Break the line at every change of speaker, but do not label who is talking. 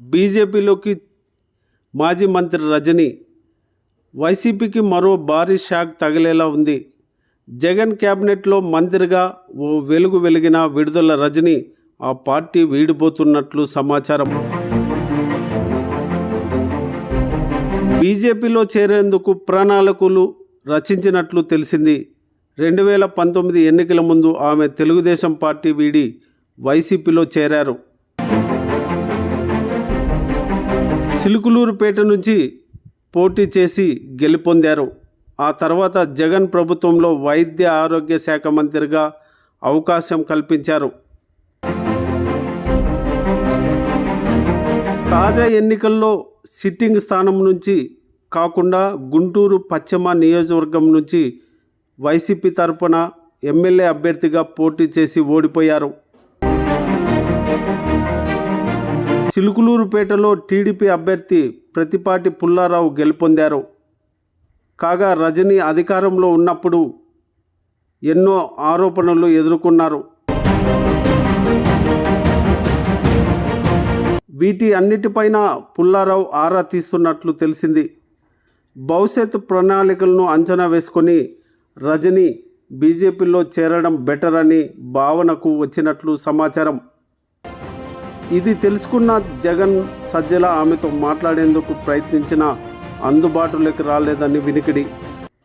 బీజేపీలోకి మాజీ మంత్రి రజని వైసీపీకి మరో భారీ షాక్ తగిలేలా ఉంది. జగన్ క్యాబినెట్లో మంత్రిగా ఓ వెలుగు వెలిగిన విడుదల రజని ఆ పార్టీ వీడిపోతున్నట్లు సమాచారం. బీజేపీలో చేరేందుకు ప్రణాళికలు రచించినట్లు తెలిసింది. రెండు వేల పంతొమ్మిది ఎన్నికల ముందు ఆమె తెలుగుదేశం పార్టీ వీడి వైసీపీలో చేరారు. చిలుకులూరుపేట నుంచి పోటీ చేసి గెలుపొందారు. ఆ తర్వాత జగన్ ప్రభుత్వంలో వైద్య ఆరోగ్య శాఖ మంత్రిగా అవకాశం కల్పించారు. తాజా ఎన్నికల్లో సిట్టింగ్ స్థానం నుంచి కాకుండా గుంటూరు పశ్చిమ నియోజకవర్గం నుంచి వైసీపీ తరపున ఎమ్మెల్యే అభ్యర్థిగా పోటీ చేసి ఓడిపోయారు. చిలుకులూరుపేటలో టీడీపీ అభ్యర్థి ప్రతిపాటి పుల్లారావు గెలుపొందారు. కాగా రజని అధికారంలో ఉన్నప్పుడు ఎన్నో ఆరోపణలు ఎదుర్కొన్నారు. వీటి అన్నిటిపైన పుల్లారావు ఆరా తీస్తున్నట్లు తెలిసింది. భవిష్యత్ ప్రణాళికలను అంచనా వేసుకొని రజని బీజేపీలో చేరడం బెటర్ అని భావనకు వచ్చినట్లు సమాచారం. ఇది తెలుసుకున్న జగన్ సజ్జల ఆమెతో మాట్లాడేందుకు ప్రయత్నించినా అందుబాటులోకి రాలేదని వినికిడి.